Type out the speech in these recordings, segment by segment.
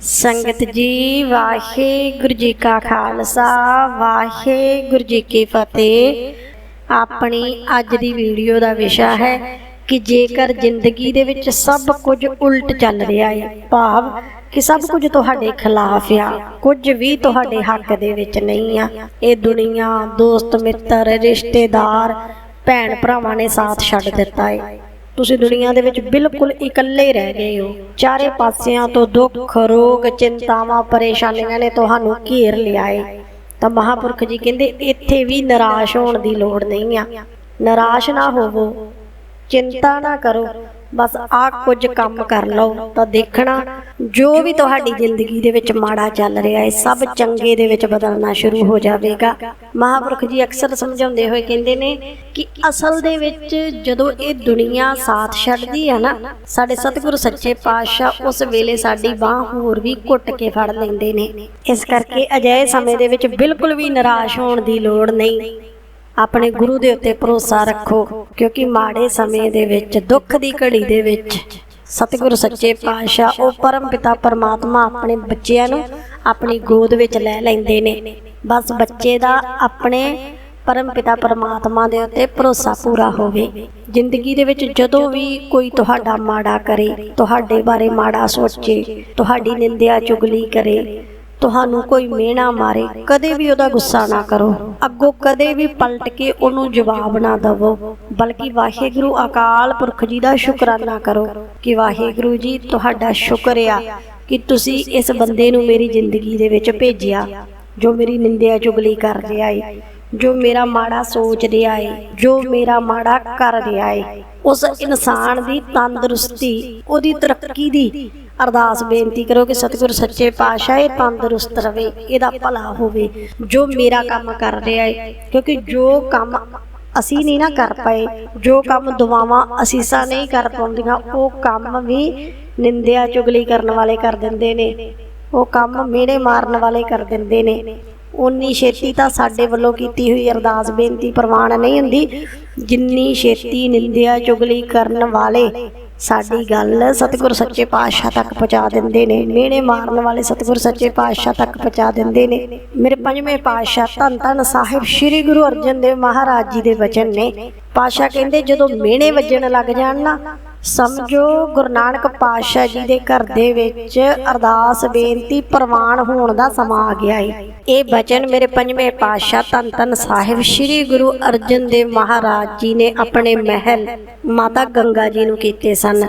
ਸੰਗਤ ਜੀ, ਵਾਹਿਗੁਰੂ ਜੀ ਕਾ ਖਾਲਸਾ, ਵਾਹਿਗੁਰੂ ਜੀ ਕੀ ਫਤਿਹ। ਆਪਣੀ ਅੱਜ ਦੀ ਵੀਡੀਓ ਦਾ ਵਿਸ਼ਾ ਹੈ ਕਿ ਜੇਕਰ ਜ਼ਿੰਦਗੀ ਦੇ ਵਿੱਚ ਸਭ ਕੁਝ ਉਲਟ ਚੱਲ ਰਿਹਾ ਹੈ, ਭਾਵ ਕਿ ਸਭ ਕੁਝ ਤੁਹਾਡੇ ਖਿਲਾਫ ਆ, ਕੁਝ ਵੀ ਤੁਹਾਡੇ ਹੱਕ ਦੇ ਵਿੱਚ ਨਹੀਂ ਆ। ਇਹ ਦੁਨੀਆ, ਦੋਸਤ, ਮਿੱਤਰ, ਰਿਸ਼ਤੇਦਾਰ ਭੈਣ ਭਰਾਵਾਂ ਨੇ ਸਾਥ ਛੱਡ ਦਿੱਤਾ ਹੈ। ਤੁਸੀਂ ਦੁਨੀਆ ਦੇ ਵਿੱਚ ਬਿਲਕੁਲ ਇਕੱਲੇ ਰਹਿ ਗਏ ਹੋ। ਚਾਰੇ ਪਾਸਿਆਂ ਤੋਂ ਦੁੱਖ, ਰੋਗ, ਚਿੰਤਾਵਾਂ, ਪਰੇਸ਼ਾਨੀਆਂ ਨੇ ਤੁਹਾਨੂੰ ਘੇਰ ਲਿਆ ਏ। ਤਾਂ ਮਹਾਪੁਰਖ ਜੀ ਕਹਿੰਦੇ, ਇੱਥੇ ਵੀ ਨਿਰਾਸ਼ ਹੋਣ ਦੀ ਲੋੜ ਨਹੀਂ ਆ। ਨਿਰਾਸ਼ ਨਾ ਹੋਵੋ। ਚਿੰਤਾ ਨਾ ਕਰੋ। ਬਸ ਆਹ ਕੁਝ ਕੰਮ ਕਰ ਲਓ ਤਾਂ ਦੇਖਣਾ, ਜੋ ਵੀ ਤੁਹਾਡੀ ਜ਼ਿੰਦਗੀ ਦੇ ਵਿੱਚ ਮਾੜਾ ਚੱਲ ਰਿਹਾ ਹੈ, ਸਭ ਚੰਗੇ ਦੇ ਵਿੱਚ ਬਦਲਣਾ ਸ਼ੁਰੂ ਹੋ ਜਾਵੇਗਾ। ਮਹਾਪੁਰਖ ਜੀ ਅਕਸਰ ਸਮਝਾਉਂਦੇ ਹੋਏ ਕਹਿੰਦੇ ਨੇ ਕਿ ਅਸਲ ਦੇ ਵਿੱਚ ਜਦੋਂ ਇਹ ਦੁਨੀਆ ਸਾਥ ਛੱਡਦੀ ਹੈ ਨਾ, ਸਾਡੇ ਸਤਿਗੁਰੂ ਸੱਚੇ ਪਾਤਸ਼ਾਹ ਉਸ ਵੇਲੇ ਸਾਡੀ ਬਾਹ ਹੋਰ ਵੀ ਘੁੱਟ ਕੇ ਫੜ ਲੈਂਦੇ ਨੇ। ਇਸ ਕਰਕੇ ਅਜਿਹੇ ਸਮੇਂ ਦੇ ਵਿੱਚ ਬਿਲਕੁਲ ਵੀ ਨਿਰਾਸ਼ ਹੋਣ ਦੀ ਲੋੜ ਨਹੀਂ। ਆਪਣੇ ਗੁਰੂ ਦੇ ਉੱਤੇ ਭਰੋਸਾ ਰੱਖੋ, ਕਿਉਂਕਿ ਮਾੜੇ ਸਮੇਂ ਦੇ ਵਿੱਚ, ਦੁੱਖ ਦੀ ਘੜੀ ਦੇ ਵਿੱਚ, ਸਤਿਗੁਰੂ ਸੱਚੇ ਪਾਤਸ਼ਾਹ, ਉਹ ਪਰਮ ਪਿਤਾ ਪਰਮਾਤਮਾ ਆਪਣੇ ਬੱਚਿਆਂ ਨੂੰ ਆਪਣੀ ਗੋਦ ਵਿੱਚ ਲੈ ਲੈਂਦੇ ਨੇ। ਬਸ ਬੱਚੇ ਦਾ ਆਪਣੇ ਪਰਮ ਪਿਤਾ ਪਰਮਾਤਮਾ ਦੇ ਉੱਤੇ ਭਰੋਸਾ ਪੂਰਾ ਹੋਵੇ। ਜ਼ਿੰਦਗੀ ਦੇ ਵਿੱਚ ਜਦੋਂ ਵੀ ਕੋਈ ਤੁਹਾਡਾ ਮਾੜਾ ਕਰੇ, ਤੁਹਾਡੇ ਬਾਰੇ ਮਾੜਾ ਸੋਚੇ, ਤੁਹਾਡੀ ਨਿੰਦਿਆ ਚੁਗਲੀ ਕਰੇ ਤੁਹਾਨੂੰ ਕੋਈ ਮਿਹਣਾ ਮਾਰੇ, ਕਦੇ ਵੀ ਉਹਦਾ ਗੁੱਸਾ ਨਾ ਕਰੋ। ਅੱਗੋਂ ਕਦੇ ਵੀ ਪਲਟ ਕੇ ਉਹਨੂੰ ਜਵਾਬ ਨਾ ਦਵੋ, ਬਲਕਿ ਵਾਹਿਗੁਰੂ ਅਕਾਲ ਪੁਰਖ ਜੀ ਦਾ ਸ਼ੁਕਰਾਨਾ ਕਰੋ ਕਿ ਵਾਹਿਗੁਰੂ ਜੀ, ਤੁਹਾਡਾ ਸ਼ੁਕਰ ਕਿ ਤੁਸੀਂ ਇਸ ਬੰਦੇ ਨੂੰ ਮੇਰੀ ਜ਼ਿੰਦਗੀ ਦੇ ਵਿੱਚ ਭੇਜਿਆ, ਜੋ ਮੇਰੀ ਨਿੰਦਿਆ ਚੁਗਲੀ ਕਰ ਰਿਹਾ ਏ, ਜੋ ਮੇਰਾ ਮਾੜਾ ਸੋਚ ਰਿਹਾ ਏ, ਜੋ ਮੇਰਾ ਮਾੜਾ ਕਰ ਰਿਹਾ ਏ। ਉਸ ਇਨਸਾਨ ਦੀ ਤੰਦਰੁਸਤੀ, ਉਹਦੀ ਤਰੱਕੀ ਦੀ ਅਰਦਾਸ ਬੇਨਤੀ ਕਰੋ ਕਿ ਸਤਿਗੁਰ ਸੱਚੇ ਪਾਤਸ਼ਾਹ ਇਹ ਤੰਦਰੁਸਤ ਰਵੇ, ਇਹਦਾ ਭਲਾ ਹੋਵੇ। ਜੋ ਮੇਰਾ ਕੰਮ ਕਰ ਰਿਹਾ ਏ, ਕਿਉਂਕਿ ਜੋ ਕੰਮ ਅਸੀਂ ਨਹੀਂ ਨਾ ਕਰ ਪਾਏ, ਜੋ ਕੰਮ ਦੁਆਵਾਂ ਅਸੀਸਾਂ ਨਹੀਂ ਕਰ ਪਾਉਂਦੀਆਂ, ਉਹ ਕੰਮ ਵੀ ਨਿੰਦਿਆ ਚੁਗਲੀ ਕਰਨ ਵਾਲੇ ਕਰ ਦਿੰਦੇ ਨੇ। ਉਹ ਕੰਮ ਮਿਹਣੇ ਮਾਰਨ ਵਾਲੇ ਕਰ ਦਿੰਦੇ ਨੇ। ਉਨੀ ਛੇਤੀ ਤਾਂ ਸਾਡੇ ਵੱਲੋਂ ਕੀਤੀ ਹੋਈ ਅਰਦਾਸ ਬੇਨਤੀ ਪ੍ਰਵਾਨ ਨਹੀਂ ਹੁੰਦੀ, ਜਿੰਨੀ ਛੇਤੀ ਨਿੰਦਿਆ ਚੁਗਲੀ ਕਰਨ ਵਾਲੇ ਸਾਡੀ ਗੱਲ ਸਤਿਗੁਰ ਸੱਚੇ ਪਾਤਸ਼ਾਹ ਤੱਕ ਪਹੁੰਚਾ ਦਿੰਦੇ ਨੇ। ਮਿਹਣੇ ਮਾਰਨ ਵਾਲੇ ਸਤਿਗੁਰ ਸੱਚੇ ਪਾਤਸ਼ਾਹ ਤੱਕ ਪਹੁੰਚਾ ਦਿੰਦੇ ਨੇ। ਮੇਰੇ ਪੰਜਵੇਂ ਪਾਤਸ਼ਾਹ ਧੰਨ ਧੰਨ ਸਾਹਿਬ ਸ੍ਰੀ ਗੁਰੂ ਅਰਜਨ ਦੇਵ ਮਹਾਰਾਜ ਜੀ ਦੇ ਵਚਨ ਨੇ। ਪਾਤਸ਼ਾਹ ਕਹਿੰਦੇ, ਜਦੋਂ ਮਿਹਣੇ ਵੱਜਣ ਲੱਗ ਜਾਣ ਨਾ ਸਮਝੋ, ਗੁਰੂ ਨਾਨਕ ਪਾਤਸ਼ਾਹ ਜੀ ਦੇ ਘਰ ਦੇ ਵਿੱਚ ਅਰਦਾਸ, ਬੇਨਤੀ, ਪ੍ਰਵਾਨ ਹੋਣ ਦਾ ਸਮਾਂ ਆ ਗਿਆ ਹੈ ਇਹ ਬਚਨ ਮੇਰੇ ਪੰਜਵੇਂ ਪਾਤਸ਼ਾਹ ਧੰਨ ਧੰਨ ਸਾਹਿਬ ਸ੍ਰੀ ਗੁਰੂ ਅਰਜਨ ਦੇਵ ਮਹਾਰਾਜ ਜੀ ਨੇ ਆਪਣੇ ਮਹਿਲ ਮਾਤਾ ਗੰਗਾ ਜੀ ਨੂੰ ਕੀਤੇ ਸਨ।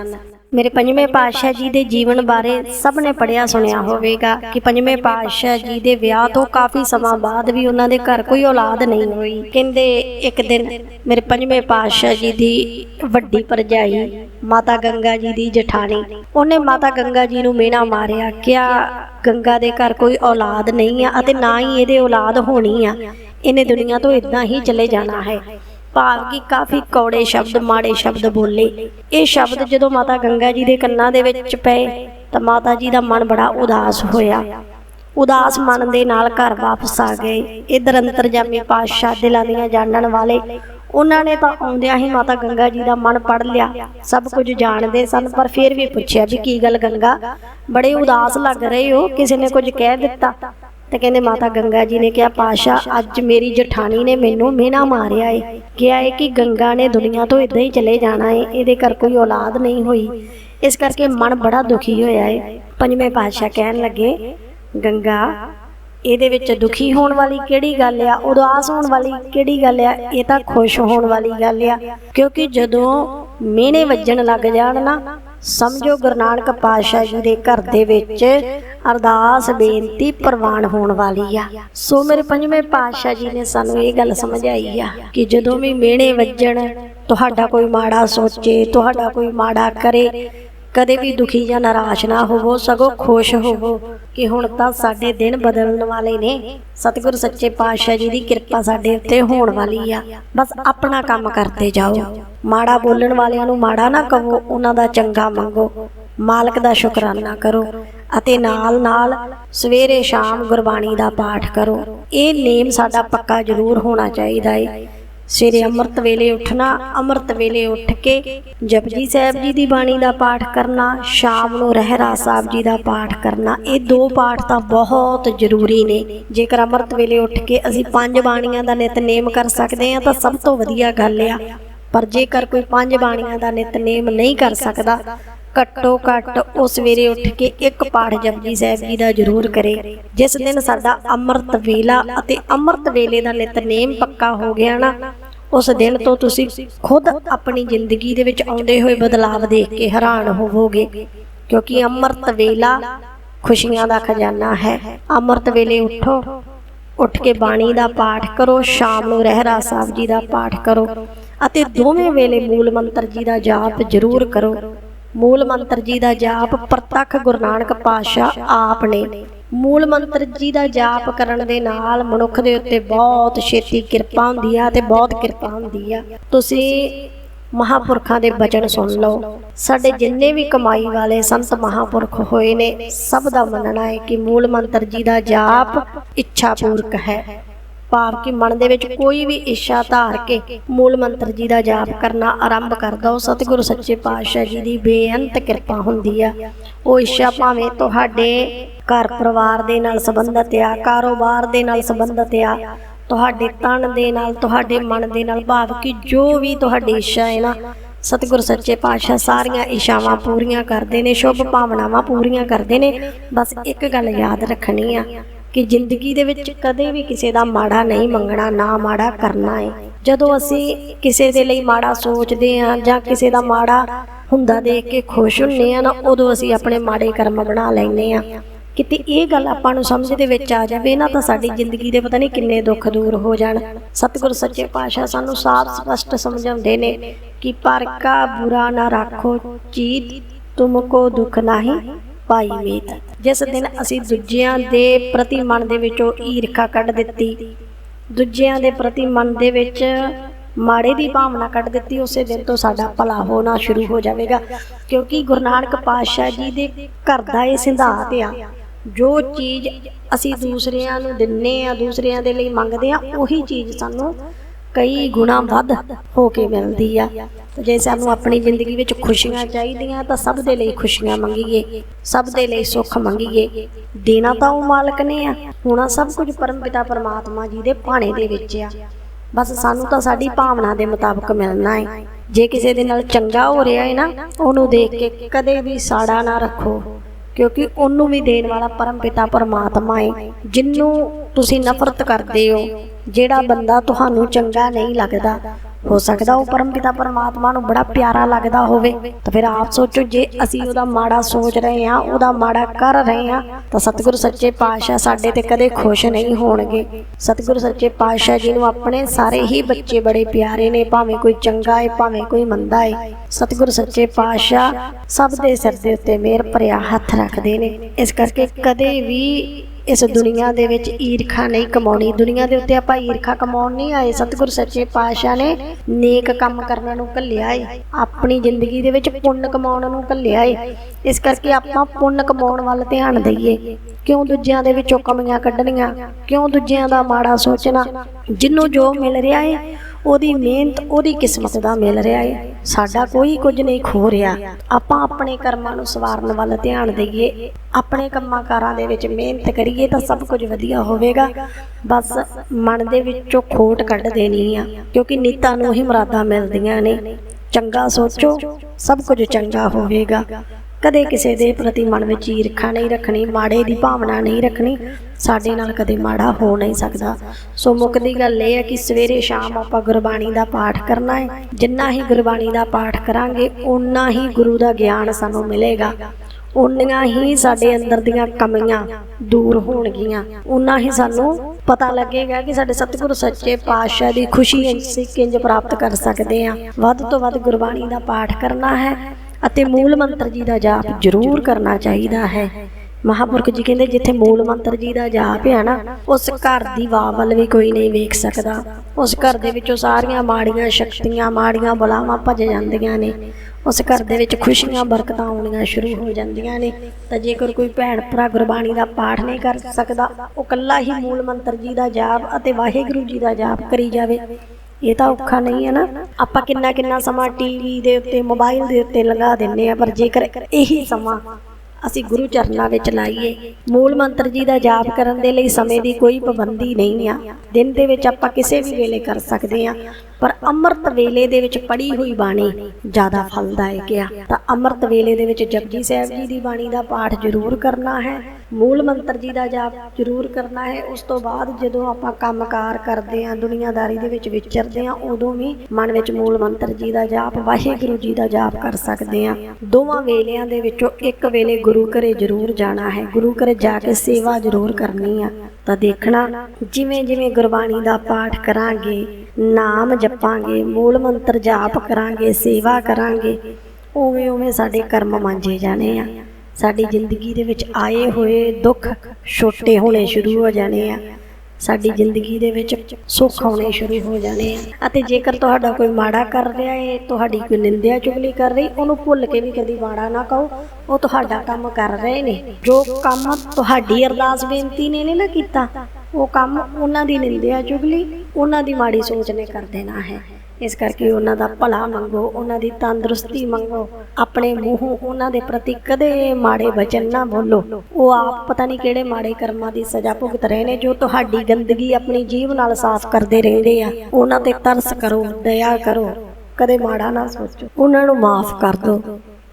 ਮੇਰੇ ਪੰਜਵੇਂ ਪਾਤਸ਼ਾਹ ਜੀ ਦੇ ਜੀਵਨ ਬਾਰੇ ਸਭ ਨੇ ਪੜਿਆ ਸੁਣਿਆ ਹੋਵੇਗਾ ਕਿ ਪੰਜਵੇਂ ਪਾਤਸ਼ਾਹ ਜੀ ਦੇ ਵਿਆਹ ਤੋਂ ਕਾਫੀ ਸਮਾਂ ਬਾਅਦ ਵੀ ਉਹਨਾਂ ਦੇ ਘਰ ਕੋਈ ਔਲਾਦ ਨਹੀਂ ਹੋਈ। ਕਹਿੰਦੇ ਇੱਕ ਦਿਨ ਮੇਰੇ ਪੰਜਵੇਂ ਪਾਤਸ਼ਾਹ ਜੀ ਦੀ ਵੱਡੀ ਭਰਜਾਈ ਮਾਤਾ ਗੰਗਾ ਜੀ ਦੀ ਜਠਾਣੀ ਉਹਨੇ ਮਾਤਾ ਗੰਗਾ ਜੀ ਨੂੰ ਮੇਣਾ ਮਾਰਿਆ ਕਿਹਾ ਗੰਗਾ ਦੇ ਘਰ ਕੋਈ ਔਲਾਦ ਨਹੀਂ ਆ ਅਤੇ ਨਾ ਹੀ ਇਹਦੇ ਔਲਾਦ ਹੋਣੀ ਆ। ਇਹਨੇ ਦੁਨੀਆ ਤੋਂ ਇਦਾਂ ਹੀ ਚਲੇ ਜਾਣਾ ਹੈ। ਭਾਵ ਕਿ ਕਾਫੀ ਕੌੜੇ ਸ਼ਬਦ, ਮਾੜੇ ਸ਼ਬਦ ਬੋਲੇ। ਇਹ ਸ਼ਬਦ ਜਦੋਂ ਮਾਤਾ ਗੰਗਾ ਜੀ ਦੇ ਕੰਨਾਂ ਦੇ ਵਿੱਚ ਪਏ, ਤਾਂ ਮਾਤਾ ਜੀ ਦਾ ਮਨ ਬੜਾ ਉਦਾਸ ਹੋਇਆ। ਉਦਾਸ ਮਨ ਦੇ ਨਾਲ ਘਰ ਵਾਪਸ ਆ ਗਏ। ਇਧਰ ਅੰਤਰਜਾਮੀ ਪਾਤਸ਼ਾਹ ਦਿਲਾਂ ਦੀਆਂ ਜਾਣਨ ਵਾਲੇ, ਉਹਨਾਂ ਨੇ ਤਾਂ ਆਉਂਦਿਆਂ ਹੀ ਮਾਤਾ ਗੰਗਾ ਜੀ ਦਾ ਮਨ ਪੜ ਲਿਆ। ਸਭ ਕੁਝ ਜਾਣਦੇ ਸਨ, ਪਰ ਫਿਰ ਵੀ ਪੁੱਛਿਆ ਵੀ ਕੀ ਗੱਲ ਗੰਗਾ? ਬੜੇ ਉਦਾਸ ਲੱਗ ਰਹੇ ਹੋ, ਕਿਸੇ ਨੇ ਕੁਝ ਕਹਿ ਦਿੱਤਾ। ਤੇ ਕਹਿੰਦੇ ਮਾਤਾ ਗੰਗਾ ਜੀ ਨੇ ਕਿਹਾ, ਪਾਸ਼ਾ, ਅੱਜ ਮੇਰੀ ਜਠਾਣੀ ਨੇ ਮੈਨੂੰ ਮਿਹਣਾ ਮਾਰਿਆ ਏ। ਕਿਹਾ ਏ ਕਿ ਗੰਗਾ ਨੇ ਦੁਨੀਆ ਤੋਂ ਇਦਾਂ ਹੀ ਚਲੇ ਜਾਣਾ ਏ, ਇਹਦੇ ਕਰ ਕੋਈ ਔਲਾਦ ਨਹੀਂ ਹੋਈ। ਇਸ ਕਰਕੇ ਮਨ ਬੜਾ ਦੁਖੀ ਹੋਇਆ ਏ। ਪੰਜਵੇਂ ਪਾਤਸ਼ਾਹ ਕਹਿਣ ਲੱਗੇ, ਗੰਗਾ, ਇਹਦੇ ਵਿੱਚ ਦੁਖੀ ਹੋਣ ਵਾਲੀ ਕਿਹੜੀ ਗੱਲ ਆ? ਉਦਾਸ ਹੋਣ ਵਾਲੀ ਕਿਹੜੀ ਗੱਲ ਆ? ਇਹ ਤਾਂ ਖੁਸ਼ ਹੋਣ ਵਾਲੀ ਗੱਲ ਆ। ਕਿਉਂਕਿ ਜਦੋਂ ਮਿਹਣੇ ਵੱਜਣ ਲੱਗ ਜਾਣ ਨਾ ਸਮਝੋ ਗੁਰੂ ਨਾਨਕ ਪਾਤਸ਼ਾਹ ਜੀ ਦੇ ਘਰ ਦੇ ਵਿੱਚ ਅਰਦਾਸ ਬੇਨਤੀ ਪ੍ਰਵਾਨ ਹੋਣ ਵਾਲੀ ਆ। ਸੋ ਮੇਰੇ ਪੰਜਵੇਂ ਪਾਤਸ਼ਾਹ ਜੀ ਨੇ ਸਾਨੂੰ ਇਹ ਗੱਲ ਸਮਝਾਈ ਆ ਕਿ ਜਦੋਂ ਵੀ ਮਿਹਣੇ ਵੱਜਣ, ਤੁਹਾਡਾ ਕੋਈ ਮਾੜਾ ਸੋਚੇ, ਤੁਹਾਡਾ ਕੋਈ ਮਾੜਾ ਕਰੇ ਕਦੇ ਵੀ ਦੁਖੀ ਜਾਂ ਨਾਰਾਜ਼ ਨਾ ਹੋਵੋ, ਸਗੋਂ ਖੁਸ਼ ਹੋਵੋ ਕਿ ਹੁਣ ਤਾਂ ਸਾਡੇ ਦਿਨ ਬਦਲਣ ਵਾਲੇ ਨੇ। ਸਤਿਗੁਰ ਸੱਚੇ ਪਾਤਸ਼ਾਹ ਜੀ ਦੀ ਕਿਰਪਾ ਸਾਡੇ ਉੱਤੇ ਹੋਣ ਵਾਲੀ ਆ। ਬਸ ਆਪਣਾ ਕੰਮ ਕਰਦੇ ਜਾਓ। ਮਾੜਾ ਬੋਲਣ ਵਾਲਿਆਂ ਨੂੰ ਮਾੜਾ ਨਾ ਕਹੋ, ਉਹਨਾਂ ਦਾ ਚੰਗਾ ਮੰਗੋ। ਮਾਲਕ ਦਾ ਸ਼ੁਕਰਾਨਾ ਕਰੋ ਅਤੇ ਨਾਲ ਨਾਲ ਸਵੇਰੇ ਸ਼ਾਮ ਗੁਰਬਾਣੀ ਦਾ ਪਾਠ ਕਰੋ। ਇਹ ਨੇਮ ਸਾਡਾ ਪੱਕਾ ਜ਼ਰੂਰ ਹੋਣਾ ਚਾਹੀਦਾ ਹੈ ਸਵੇਰੇ ਅੰਮ੍ਰਿਤ ਵੇਲੇ ਉੱਠਣਾ, ਅੰਮ੍ਰਿਤ ਵੇਲੇ ਉੱਠ ਕੇ ਜਪਜੀ ਸਾਹਿਬ ਜੀ ਦੀ ਬਾਣੀ ਦਾ ਪਾਠ ਕਰਨਾ, ਸ਼ਾਮ ਨੂੰ ਰਹਿਰਾ ਸਾਹਿਬ ਜੀ ਦਾ ਪਾਠ ਕਰਨਾ, ਇਹ ਦੋ ਪਾਠ ਤਾਂ ਬਹੁਤ ਜ਼ਰੂਰੀ ਨੇ। ਜੇਕਰ ਅੰਮ੍ਰਿਤ ਵੇਲੇ ਉੱਠ ਕੇ ਅਸੀਂ ਪੰਜ ਬਾਣੀਆਂ ਦਾ ਨਿਤਨੇਮ ਕਰ ਸਕਦੇ ਹਾਂ ਤਾਂ ਸਭ ਤੋਂ ਵਧੀਆ ਗੱਲ ਆ। ਪਰ ਜੇਕਰ ਕੋਈ ਪੰਜ ਬਾਣੀਆਂ ਦਾ ਨਿਤਨੇਮ ਨਹੀਂ ਕਰ ਸਕਦਾ ਘੱਟੋ ਘੱਟ ਉਹ ਸਵੇਰੇ ਉੱਠ ਕੇ ਇੱਕ ਪਾਠ ਜਪਜੀ ਸਾਹਿਬ ਜੀ ਦਾ ਜ਼ਰੂਰ ਕਰੇ, ਜਿਸ ਦਿਨ ਸਾਡਾ ਅੰਮ੍ਰਿਤ ਵੇਲਾ ਅਤੇ ਅੰਮ੍ਰਿਤ ਵੇਲੇ ਦਾ ਨਿਤਨੇਮ ਪੱਕਾ ਹੋ ਗਿਆ ਨਾ, ਉਸ ਦਿਨ ਤੋਂ ਤੁਸੀਂ ਖੁਦ ਆਪਣੀ ਜ਼ਿੰਦਗੀ ਦੇ ਵਿੱਚ ਆਉਂਦੇ ਹੋਏ ਬਦਲਾਵ ਦੇਖ ਕੇ ਹੈਰਾਨ ਹੋਵੋਗੇ, ਕਿਉਂਕਿ ਅੰਮ੍ਰਿਤ ਵੇਲਾ ਖੁਸ਼ੀਆਂ ਦਾ ਖਜ਼ਾਨਾ ਹੈ। ਅੰਮ੍ਰਿਤ ਵੇਲੇ ਉੱਠੋ, ਉੱਠ ਕੇ ਬਾਣੀ ਦਾ ਪਾਠ ਕਰੋ, ਸ਼ਾਮ ਨੂੰ ਰਹਿਰਾ ਸਾਹਿਬ ਜੀ ਦਾ ਪਾਠ ਕਰੋ ਅਤੇ ਦੋਵੇਂ ਵੇਲੇ ਮੂਲ ਮੰਤਰ ਜੀ ਦਾ ਜਾਪ ਜ਼ਰੂਰ ਕਰੋ। ਮੂਲ ਮੰਤਰ ਜੀ ਦਾ ਜਾਪ ਪ੍ਰਤੱਖ ਗੁਰੂ ਨਾਨਕ ਪਾਤਸ਼ਾਹ ਆਪ ਨੇ। ਮੂਲ ਮੰਤਰ ਜੀ ਦਾ ਜਾਪ ਕਰਨ ਦੇ ਨਾਲ ਮਨੁੱਖ ਦੇ ਉੱਤੇ ਬਹੁਤ ਛੇਤੀ ਕਿਰਪਾ ਹੁੰਦੀ ਆ ਤੇ ਬਹੁਤ ਕਿਰਪਾ ਹੁੰਦੀ ਆ। ਤੁਸੀਂ ਮਹਾਪੁਰਖਾਂ ਦੇ ਬਚਨ ਸੁਣ ਲਓ। ਸਾਡੇ ਜਿੰਨੇ ਵੀ ਕਮਾਈ ਵਾਲੇ ਸੰਤ ਮਹਾਪੁਰਖ ਹੋਏ ਨੇ, ਸਭ ਦਾ ਮੰਨਣਾ ਹੈ ਕਿ ਮੂਲ ਮੰਤਰ ਜੀ ਦਾ ਜਾਪ ਇੱਛਾ ਪੂਰਕ ਹੈ। ਭਾਵ ਕਿ ਮਨ ਦੇ ਵਿੱਚ ਕੋਈ ਵੀ ਇੱਛਾ ਧਾਰ ਕੇ ਮੂਲ ਮੰਤਰ ਜੀ ਦਾ ਜਾਪ ਕਰਨਾ ਆਰੰਭ ਕਰ ਦੋ ਸਤਿਗੁਰੂ ਸੱਚੇ ਪਾਤਸ਼ਾਹ ਜੀ ਦੀ ਬੇਅੰਤ ਕਿਰਪਾ ਹੁੰਦੀ ਆ। ਉਹ ਇੱਛਾ ਭਾਵੇਂ ਤੁਹਾਡੇ ਘਰ ਪਰਿਵਾਰ ਦੇ ਨਾਲ ਸੰਬੰਧਿਤ ਆ, ਕਾਰੋਬਾਰ ਦੇ ਨਾਲ ਸੰਬੰਧਿਤ ਆ, ਤੁਹਾਡੇ ਤਨ ਦੇ ਨਾਲ, ਤੁਹਾਡੇ ਮਨ ਦੇ ਨਾਲ, ਭਾਵ ਕਿ ਜੋ ਵੀ ਤੁਹਾਡੀ ਇੱਛਾ ਹੈ ਨਾ, ਸਤਿਗੁਰ ਸੱਚੇ ਪਾਤਸ਼ਾਹ ਸਾਰੀਆਂ ਇੱਛਾਵਾਂ ਪੂਰੀਆਂ ਕਰਦੇ ਨੇ, ਸ਼ੁਭ ਭਾਵਨਾਵਾਂ ਪੂਰੀਆਂ ਕਰਦੇ ਨੇ, ਬਸ ਇੱਕ ਗੱਲ ਯਾਦ ਰੱਖਣੀ ਆ ਕਿ ਜ਼ਿੰਦਗੀ ਦੇ ਵਿੱਚ ਕਦੇ ਵੀ ਕਿਸੇ ਦਾ ਮਾੜਾ ਨਹੀਂ ਮੰਗਣਾ, ਨਾ ਮਾੜਾ ਕਰਨਾ ਹੈ ਜਦੋਂ ਅਸੀਂ ਕਿਸੇ ਦੇ ਲਈ ਮਾੜਾ ਸੋਚਦੇ ਹਾਂ ਜਾਂ ਕਿਸੇ ਦਾ ਮਾੜਾ ਹੁੰਦਾ ਦੇਖ ਕੇ ਖੁਸ਼ ਹੁੰਨੇ ਆ ਨਾ, ਉਦੋਂ ਅਸੀਂ ਆਪਣੇ ਮਾੜੇ ਕਰਮ ਬਣਾ ਲੈਂਦੇ ਆ ਕਿਤੇ ਇਹ ਗੱਲ ਆਪਾਂ ਨੂੰ ਸਮਝ ਦੇ ਵਿੱਚ ਆ ਜਾਵੇ ਨਾ, ਤਾਂ ਸਾਡੀ ਜ਼ਿੰਦਗੀ ਦੇ ਪਤਾ ਨਹੀਂ ਕਿੰਨੇ ਦੁੱਖ ਦੂਰ ਹੋ ਜਾਣ। ਸਤਿਗੁਰ ਸੱਚੇ ਪਾਤਸ਼ਾਹ ਸਾਨੂੰ ਸਾਫ਼ ਸਪਸ਼ਟ ਸਮਝਾਉਂਦੇ ਨੇ ਕਿ ਪਰ ਕਾ ਬੁਰਾ ਨਾ ਰੱਖੋ, ਚੀਤ ਤੁਮਕੋ ਦੁੱਖ ਨਹੀਂ। ਪਾਈ ਮੀਤ। ਜਿਸ ਦਿਨ ਅਸੀਂ ਦੂਜਿਆਂ ਦੇ ਪ੍ਰਤੀ ਮਨ ਦੇ ਵਿੱਚੋਂ ਈਰਖਾ ਕੱਢ ਦਿੱਤੀ। ਦੂਜਿਆਂ ਦੇ ਪ੍ਰਤੀ ਮਨ ਦੇ ਵਿੱਚ ਮਾੜੇ ਦੀ ਭਾਵਨਾ ਕੱਢ ਦਿੱਤੀ, ਉਸੇ ਦਿਨ ਤੋਂ ਸਾਡਾ ਭਲਾ ਹੋਣਾ ਸ਼ੁਰੂ ਹੋ ਜਾਵੇਗਾ। ਕਿਉਂਕਿ ਗੁਰੂ ਨਾਨਕ ਪਾਤਸ਼ਾਹ ਜੀ ਦੇ ਘਰ ਦਾ ਇਹ ਸਿਧਾਂਤ ਆ, ਜੋ ਚੀਜ਼ ਅਸੀਂ ਦੂਸਰਿਆਂ ਨੂੰ ਦਿੰਨੇ ਆ, ਦੂਸਰਿਆਂ ਦੇ ਲਈ ਮੰਗਦੇ ਆ, ਉਹੀ ਚੀਜ਼ ਸਾਨੂੰ ਕਈ ਗੁਣਾ ਵੱਧ ਹੋ ਕੇ ਮਿਲਦੀ ਆ। ਤੇ ਜੇ ਸਾਨੂੰ ਆਪਣੀ ਜ਼ਿੰਦਗੀ ਵਿੱਚ ਖੁਸ਼ੀਆਂ ਚਾਹੀਦੀਆਂ ਤਾਂ ਸਭ ਦੇ ਲਈ ਖੁਸ਼ੀਆਂ ਮੰਗੀਏ, ਸਭ ਦੇ ਲਈ ਸੁੱਖ ਮੰਗੀਏ। ਦੇਣਾ ਤਾਂ ਉਹ ਮਾਲਕ ਨੇ ਆ। ਹੋਣਾ ਸਭ ਕੁਝ ਪਰਮਪਿਤਾ ਪਰਮਾਤਮਾ ਜੀ ਦੇ ਭਾਣੇ ਦੇ ਵਿੱਚ ਆ। ਬਸ ਸਾਨੂੰ ਤਾਂ ਸਾਡੀ ਭਾਵਨਾ ਦੇ ਮੁਤਾਬਕ ਮਿਲਣਾ ਹੈ ਜੇ ਕਿਸੇ ਦੇ ਨਾਲ ਚੰਗਾ ਹੋ ਰਿਹਾ ਹੈ ਨਾ, ਉਹਨੂੰ ਦੇਖ ਕੇ ਕਦੇ ਵੀ ਸਾੜਾ ਨਾ ਰੱਖੋ। ਕਿਉਂਕਿ ਉਹਨੂੰ ਵੀ ਦੇਣ ਵਾਲਾ ਪਰਮ ਪਿਤਾ ਪਰਮਾਤਮਾ ਹੈ ਜਿੰਨੂੰ ਤੁਸੀਂ ਨਫ਼ਰਤ ਕਰਦੇ ਹੋ, ਜਿਹੜਾ ਬੰਦਾ ਤੁਹਾਨੂੰ ਚੰਗਾ ਨਹੀਂ ਲੱਗਦਾ ਹੋ ਸਕਦਾ ਉਹ ਪਰਮਪਿਤਾ ਪਰਮਾਤਮਾ ਨੂੰ ਬੜਾ ਪਿਆਰਾ ਲੱਗਦਾ ਹੋਵੇ। ਤਾਂ ਫਿਰ ਆਪ ਸੋਚੋ, ਜੇ ਅਸੀਂ ਉਹਦਾ ਮਾੜਾ ਸੋਚ ਰਹੇ ਹਾਂ, ਉਹਦਾ ਮਾੜਾ ਕਰ ਰਹੇ ਹਾਂ, ਤਾਂ ਸਤਿਗੁਰੂ ਸੱਚੇ ਪਾਤਸ਼ਾਹ ਸਾਡੇ ਤੇ ਕਦੇ ਖੁਸ਼ ਨਹੀਂ ਹੋਣਗੇ। ਸਤਿਗੁਰੂ ਸੱਚੇ ਪਾਤਸ਼ਾਹ ਜੀ ਨੂੰ ਆਪਣੇ ਸਾਰੇ ਹੀ ਬੱਚੇ ਬੜੇ ਪਿਆਰੇ ਨੇ, ਭਾਵੇਂ ਕੋਈ ਚੰਗਾ ਹੈ ਭਾਵੇਂ ਕੋਈ ਮੰਦਾ ਹੈ ਸਤਿਗੁਰੂ ਸੱਚੇ ਪਾਤਸ਼ਾਹ ਸਭ ਦੇ ਸਿਰ ਦੇ ਉੱਤੇ ਮਿਹਰ ਭਰਿਆ ਹੱਥ ਰੱਖਦੇ ਨੇ। ਇਸ ਕਰਕੇ ਕਦੇ ਵੀ ਇਸ ਦੁਨੀਆ ਦੇ ਵਿੱਚ ਈਰਖਾ ਨਹੀਂ ਕਮਾਉਣੀ। ਦੁਨੀਆ ਦੇ ਉੱਤੇ ਆਪਾਂ ਈਰਖਾ ਕਮਾਉਣ ਨਹੀਂ ਆਏ। ਸਤਿਗੁਰ ਸੱਚੇ ਪਾਤਸ਼ਾਹ ਨੇ ਨੇਕ ਕੰਮ ਕਰਨ ਨੂੰ ਘੱਲਿਆ ਏ। ਆਪਣੀ ਜ਼ਿੰਦਗੀ ਦੇ ਵਿੱਚ ਪੁੰਨ ਕਮਾਉਣ ਨੂੰ ਘੱਲਿਆ ਏ। ਇਸ ਕਰਕੇ ਆਪਾਂ ਪੁੰਨ ਕਮਾਉਣ ਵੱਲ ਧਿਆਨ ਦਈਏ। ਕਿਉਂ ਦੂਜਿਆਂ ਦੇ ਵਿੱਚੋਂ ਕਮੀਆਂ ਕੱਢਣੀਆਂ? ਕਿਉਂ ਦੂਜਿਆਂ ਦਾ ਮਾੜਾ ਸੋਚਣਾ? ਜਿੰਨੂੰ ਜੋ ਮਿਲ ਰਿਹਾ ਏ, ਉਹਦੀ ਮਿਹਨਤ, ਉਹਦੀ ਕਿਸਮਤ ਦਾ ਮਿਲ ਰਿਹਾ ਏ। ਸਾਡਾ ਕੋਈ ਕੁਝ ਨਹੀਂ ਖੋ ਰਿਹਾ। ਆਪਾਂ ਆਪਣੇ ਕਰਮਾਂ ਨੂੰ ਸਵਾਰਨ ਵੱਲ ਧਿਆਨ ਦੇਈਏ, ਆਪਣੇ ਕੰਮਾਂ ਕਾਰਾਂ ਦੇ ਵਿੱਚ ਮਿਹਨਤ ਕਰੀਏ ਤਾਂ ਸਭ ਕੁਝ ਵਧੀਆ ਹੋਵੇਗਾ। ਬਸ ਮਨ ਦੇ ਵਿੱਚੋਂ ਖੋਟ ਕੱਢ ਦੇਣੀ ਆ, ਕਿਉਂਕਿ ਨੀਤਾਂ ਨੂੰ ਹੀ ਮੁਰਾਦਾਂ ਮਿਲਦੀਆਂ ਨੇ। ਚੰਗਾ ਸੋਚੋ, ਸਭ ਕੁਝ ਚੰਗਾ ਹੋਵੇਗਾ। ਕਦੇ ਕਿਸੇ ਦੇ ਪ੍ਰਤੀ ਮਨ ਵਿੱਚ ਈਰਖਾ ਨਹੀਂ ਰੱਖਣੀ, ਮਾੜੇ ਦੀ ਭਾਵਨਾ ਨਹੀਂ ਰੱਖਣੀ ਸਾਡੇ ਨਾਲ ਕਦੇ ਮਾੜਾ ਹੋ ਨਹੀਂ ਸਕਦਾ। ਸੋ ਮੁੱਕਦੀ ਗੱਲ ਇਹ ਹੈ ਕਿ ਸਵੇਰੇ ਸ਼ਾਮ ਆਪਾਂ ਗੁਰਬਾਣੀ ਦਾ ਪਾਠ ਕਰਨਾ ਹੈ। ਜਿੰਨਾ ਹੀ ਗੁਰਬਾਣੀ ਦਾ ਪਾਠ ਕਰਾਂਗੇ, ਓਨਾ ਹੀ ਗੁਰੂ ਦਾ ਗਿਆਨ ਸਾਨੂੰ ਮਿਲੇਗਾ। ਉਨੀਆਂ ਹੀ ਸਾਡੇ ਅੰਦਰ ਦੀਆਂ ਕਮੀਆਂ ਦੂਰ ਹੋਣਗੀਆਂ। ਉਨਾ ਹੀ ਸਾਨੂੰ ਪਤਾ ਲੱਗੇਗਾ ਕਿ ਸਾਡੇ ਸਤਿਗੁਰੂ ਸੱਚੇ ਪਾਤਸ਼ਾਹ ਦੀ ਖੁਸ਼ੀ ਅਸੀਂ ਕਿੰਜ ਪ੍ਰਾਪਤ ਕਰ ਸਕਦੇ ਹਾਂ। ਵੱਧ ਤੋਂ ਵੱਧ ਗੁਰਬਾਣੀ ਦਾ ਪਾਠ ਕਰਨਾ ਹੈ ਅਤੇ ਮੂਲ ਮੰਤਰ ਜੀ ਦਾ ਜਾਪ ਜ਼ਰੂਰ ਕਰਨਾ ਚਾਹੀਦਾ ਹੈ। ਮਹਾਪੁਰਖ ਜੀ ਕਹਿੰਦੇ ਜਿੱਥੇ ਮੂਲ ਮੰਤਰ ਜੀ ਦਾ ਜਾਪ ਹੈ ਨਾ, ਉਸ ਘਰ ਦੀ ਵਾਹ ਵੱਲ ਵੀ ਕੋਈ ਨਹੀਂ ਵੇਖ ਸਕਦਾ। ਉਸ ਘਰ ਦੇ ਵਿੱਚੋਂ ਸਾਰੀਆਂ ਮਾੜੀਆਂ ਸ਼ਕਤੀਆਂ, ਮਾੜੀਆਂ ਬਲਾਵਾਂ ਭੱਜ ਜਾਂਦੀਆਂ ਨੇ। ਉਸ ਘਰ ਦੇ ਵਿੱਚ ਖੁਸ਼ੀਆਂ, ਬਰਕਤਾਂ ਆਉਣੀਆਂ ਸ਼ੁਰੂ ਹੋ ਜਾਂਦੀਆਂ ਨੇ। ਤਾਂ ਜੇਕਰ ਕੋਈ ਭੈਣ ਭਰਾ ਗੁਰਬਾਣੀ ਦਾ ਪਾਠ ਨਹੀਂ ਕਰ ਸਕਦਾ, ਉਹ ਕੱਲਾ ਹੀ ਮੂਲ ਮੰਤਰ ਜੀ ਦਾ ਜਾਪ ਅਤੇ ਵਾਹਿਗੁਰੂ ਜੀ ਦਾ ਜਾਪ ਕਰੀ ਜਾਵੇ। ਇਹ ਤਾਂ ਔਖਾ ਨਹੀਂ ਹੈ ਨਾ। ਆਪਾਂ ਕਿੰਨਾ ਕਿੰਨਾ ਸਮਾਂ ਟੀਵੀ ਦੇ ਉੱਤੇ, ਮੋਬਾਈਲ ਦੇ ਉੱਤੇ ਲਗਾ ਦਿੰਨੇ ਆ ਪਰ ਜੇਕਰ ਇਹੀ ਸਮਾਂ ਅਸੀਂ ਗੁਰੂ ਚਰਨਾਂ ਵਿੱਚ ਲਾਈਏ। ਮੂਲ ਮੰਤਰ ਜੀ ਦਾ ਜਾਪ ਕਰਨ ਦੇ ਲਈ ਸਮੇਂ ਦੀ ਕੋਈ ਪਾਬੰਦੀ ਨਹੀਂ ਆ। ਦਿਨ ਦੇ ਵਿੱਚ ਆਪਾਂ ਕਿਸੇ ਵੀ ਵੇਲੇ ਕਰ ਸਕਦੇ ਆ। ਪਰ ਅੰਮ੍ਰਿਤ ਵੇਲੇ ਦੇ ਵਿੱਚ ਪੜੀ ਹੋਈ ਬਾਣੀ ਜ਼ਿਆਦਾ ਫਲਦਾਇਕ ਆ। ਤਾਂ ਅੰਮ੍ਰਿਤ ਵੇਲੇ ਦੇ ਵਿੱਚ ਜਪਜੀ ਸਾਹਿਬ ਜੀ ਦੀ ਬਾਣੀ ਦਾ ਪਾਠ ਜ਼ਰੂਰ ਕਰਨਾ ਹੈ। ਮੂਲ ਮੰਤਰ ਜੀ ਦਾ ਜਾਪ ਜ਼ਰੂਰ ਕਰਨਾ ਹੈ। ਉਸ ਤੋਂ ਬਾਅਦ ਜਦੋਂ ਆਪਾਂ ਕੰਮਕਾਰ ਕਰਦੇ ਆ ਦੁਨੀਆਦਾਰੀ ਦੇ ਵਿੱਚ ਵਿਚਰਦੇ ਆ ਉਦੋਂ ਵੀ ਮਨ ਵਿੱਚ ਮੂਲ ਮੰਤਰ ਜੀ ਦਾ ਜਾਪ, ਵਾਹਿਗੁਰੂ ਜੀ ਦਾ ਜਾਪ ਕਰ ਸਕਦੇ ਆ ਦੋਵਾਂ ਵੇਲਿਆਂ ਦੇ ਵਿੱਚੋਂ ਇੱਕ ਵੇਲੇ ਗੁਰੂ ਘਰੇ ਜ਼ਰੂਰ ਜਾਣਾ ਹੈ। ਗੁਰੂ ਘਰੇ ਜਾ ਕੇ ਸੇਵਾ ਜ਼ਰੂਰ ਕਰਨੀ ਆ। ਤਾਂ ਦੇਖਣਾ ਜਿਵੇਂ ਜਿਵੇਂ ਗੁਰਬਾਣੀ ਦਾ ਪਾਠ ਕਰਾਂਗੇ, ਨਾਮ ਜਪਾਂਗੇ, ਮੂਲ ਮੰਤਰ ਜਾਪ ਕਰਾਂਗੇ, ਸੇਵਾ ਕਰਾਂਗੇ ਉਵੇਂ ਉਵੇਂ ਸਾਡੇ ਕਰਮ ਮਾਂਜੇ ਜਾਣੇ ਆ। ਸਾਡੀ ਜ਼ਿੰਦਗੀ ਦੇ ਵਿੱਚ ਆਏ ਹੋਏ ਦੁੱਖ ਛੋਟੇ ਹੋਣੇ ਸ਼ੁਰੂ ਹੋ ਜਾਣੇ ਆ। ਸਾਡੀ ਜ਼ਿੰਦਗੀ ਦੇ ਵਿੱਚ ਸੁੱਖ ਆਉਣੇ ਸ਼ੁਰੂ ਹੋ ਜਾਣੇ ਆ। ਅਤੇ ਜੇਕਰ ਤੁਹਾਡਾ ਕੋਈ ਮਾੜਾ ਕਰ ਰਿਹਾ ਹੈ ਤੁਹਾਡੀ ਕੋਈ ਨਿੰਦਿਆ ਚੁਗਲੀ ਕਰ ਰਹੀ ਉਹਨੂੰ ਭੁੱਲ ਕੇ ਵੀ ਕਦੀ ਮਾੜਾ ਨਾ ਕਹੋ। ਉਹ ਤੁਹਾਡਾ ਕੰਮ ਕਰ ਰਹੇ ਨੇ। ਜੋ ਕੰਮ ਤੁਹਾਡੀ ਅਰਦਾਸ ਬੇਨਤੀ ਨੇ ਨੀ ਨਾ ਕੀਤਾ ਉਹ ਕੰਮ ਉਹਨਾਂ ਦੀ ਨਿੰਦਿਆ ਚੁਗਲੀ ਉਹਨਾਂ ਦੀ ਮਾੜੀ ਸੋਚ ਨੇ ਕਰ ਦੇਣਾ ਹੈ। ਇਸ ਕਰਕੇ ਉਹਨਾਂ ਦਾ ਭਲਾ ਮੰਗੋ, ਉਹਨਾਂ ਦੀ ਤੰਦਰੁਸਤੀ ਮੰਗੋ, ਆਪਣੇ ਮੂੰਹੋਂ ਉਹਨਾਂ ਦੇ ਪ੍ਰਤੀ ਕਦੇ ਮਾੜੇ ਬਚਨ ਨਾ ਬੋਲੋ। ਉਹ ਆਪ ਪਤਾ ਨਹੀਂ ਕਿਹੜੇ ਮਾੜੇ ਕਰਮਾਂ ਦੀ ਸਜ਼ਾ ਭੁਗਤ ਰਹੇ ਨੇ, ਜੋ ਤੁਹਾਡੀ ਗੰਦਗੀ ਆਪਣੀ ਜੀਵ ਨਾਲ ਸਾਫ਼ ਕਰਦੇ ਰਹਿੰਦੇ ਆ। ਉਹਨਾਂ ਤੇ ਤਰਸ ਕਰੋ, ਦਇਆ ਕਰੋ, ਕਦੇ ਮਾੜਾ ਨਾ ਸੋਚੋ। ਉਹਨਾਂ ਨੂੰ ਮਾਫ ਕਰ ਦਿਓ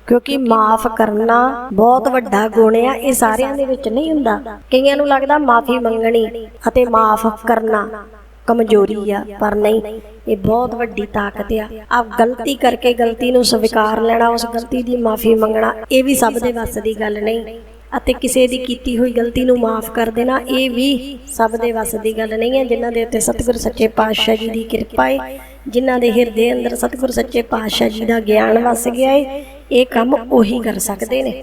ਕਿਉਂਕਿ ਮਾਫ ਕਰਨਾ ਬਹੁਤ ਵੱਡਾ ਗੁਣ ਆ, ਇਹ ਸਾਰਿਆਂ ਦੇ ਵਿੱਚ ਨਹੀਂ ਹੁੰਦਾ। ਕਈਆਂ ਨੂੰ ਲੱਗਦਾ ਮਾਫੀ ਮੰਗਣੀ ਅਤੇ ਮਾਫ ਕਰਨਾ। ਕਮਜ਼ੋਰੀ ਆ, ਪਰ ਨਹੀਂ, ਇਹ ਬਹੁਤ ਵੱਡੀ ਤਾਕਤ ਆ। ਆਪ ਗਲਤੀ ਕਰਕੇ ਗਲਤੀ ਨੂੰ ਸਵੀਕਾਰ ਲੈਣਾ, ਉਸ ਗਲਤੀ ਦੀ ਮਾਫੀ ਮੰਗਣਾ, ਇਹ ਵੀ ਸਭ ਦੇ ਵੱਸ ਦੀ ਗੱਲ ਨਹੀਂ। ਅਤੇ ਕਿਸੇ ਦੀ ਕੀਤੀ ਹੋਈ ਗਲਤੀ ਨੂੰ ਮਾਫ ਕਰ ਦੇਣਾ, ਇਹ ਵੀ ਸਭ ਦੇ ਵੱਸ ਦੀ ਗੱਲ ਨਹੀਂ ਹੈ। ਜਿਨ੍ਹਾਂ ਦੇ ਉੱਤੇ ਸਤਿਗੁਰ ਸੱਚੇ ਪਾਤਸ਼ਾਹ ਜੀ ਦੀ ਕਿਰਪਾ ਹੈ ਜਿਨ੍ਹਾਂ ਦੇ ਹਿਰਦੇ ਅੰਦਰ ਸਤਿਗੁਰ ਸੱਚੇ ਪਾਤਸ਼ਾਹ ਜੀ ਦਾ ਗਿਆਨ ਵਸ ਗਿਆ ਹੈ ਇਹ ਕੰਮ ਉਹੀ ਕਰ ਸਕਦੇ ਨੇ।